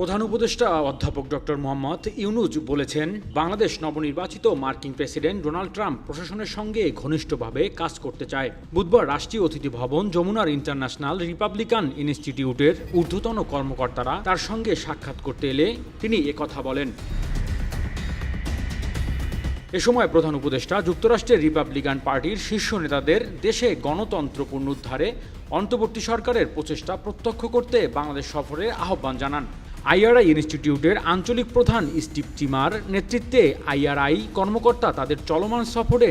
প্রধান উপদেষ্টা অধ্যাপক ডক্টর মোহাম্মদ ইউনুজ বলেছেন, বাংলাদেশ নবনির্বাচিত মার্কিন প্রেসিডেন্ট ডোনাল্ড ট্রাম্প প্রশাসনের সঙ্গে ঘনিষ্ঠভাবে কাজ করতে চায়। বুধবার রাষ্ট্রীয় অতিথি ভবন যমুনার ইন্টারন্যাশনাল রিপাবলিকান ইনস্টিটিউটের ঊর্ধ্বতন কর্মকর্তারা তার সঙ্গে সাক্ষাৎ করতে এলে তিনি একথা বলেন। এ সময় প্রধান উপদেষ্টা যুক্তরাষ্ট্রের রিপাবলিকান পার্টির শীর্ষ নেতাদের দেশে গণতন্ত্র পুনরুদ্ধারে অন্তর্বর্তী সরকারের প্রচেষ্টা প্রত্যক্ষ করতে বাংলাদেশ সফরের আহ্বান জানান। আইআরআই ইনস্টিটিউটের আঞ্চলিক প্রধান স্টিভ চিমার নেতৃত্বে আইআরআই কর্মকর্তা তাদের চলমান সফরে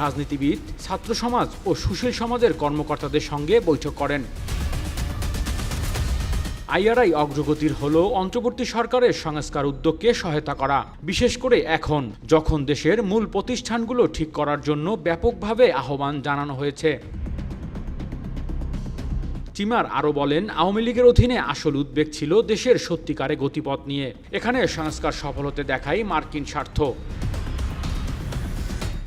রাজনীতিবিদ, ছাত্র সমাজ ও সুশীল সমাজের কর্মকর্তাদের সঙ্গে বৈঠক করেন। আইআরআই অগ্রগতির হল অন্তর্বর্তী সরকারের সংস্কার উদ্যোগকে সহায়তা করা, বিশেষ করে এখন, যখন দেশের মূল প্রতিষ্ঠানগুলো ঠিক করার জন্য ব্যাপকভাবে আহ্বান জানানো হয়েছে। চিমার আরও বলেন, আওয়ামী লীগের অধীনে আসল উদ্বেগ ছিল দেশের সত্যিকারে গতিপথ নিয়ে। এখানে সংস্কার সফল হতে দেখাই মার্কিন স্বার্থ।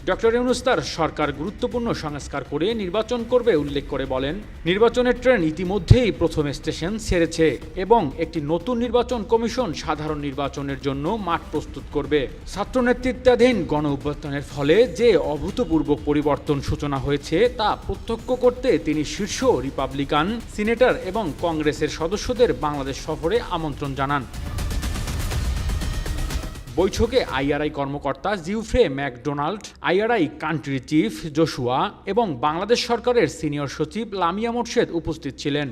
ডক্টর ইউনুস তার সরকার গুরুত্বপূর্ণ সংস্কার করে নির্বাচন করবে উল্লেখ করে বলেন, নির্বাচনের ট্রেন ইতিমধ্যেই প্রথম স্টেশন ছেড়েছে এবং একটি নতুন নির্বাচন কমিশন সাধারণ নির্বাচনের জন্য মাঠ প্রস্তুত করবে। ছাত্র নেতৃত্বাধীন গণ অভ্যুত্থানের ফলে যে অভূতপূর্ব পরিবর্তন সূচনা হয়েছে তা প্রত্যক্ষ করতে তিনি শীর্ষ রিপাবলিকান, সিনেটর এবং কংগ্রেসের সদস্যদের বাংলাদেশ সফরে আমন্ত্রণ জানান। বৈঠকে আইআরআই কর্মকর্তা Geoffrey MacDonald, IRI country chief Joshua এবং বাংলাদেশ সরকারের সিনিয়র সচিব লামিয়া মোর্শেদ উপস্থিত ছিলেন।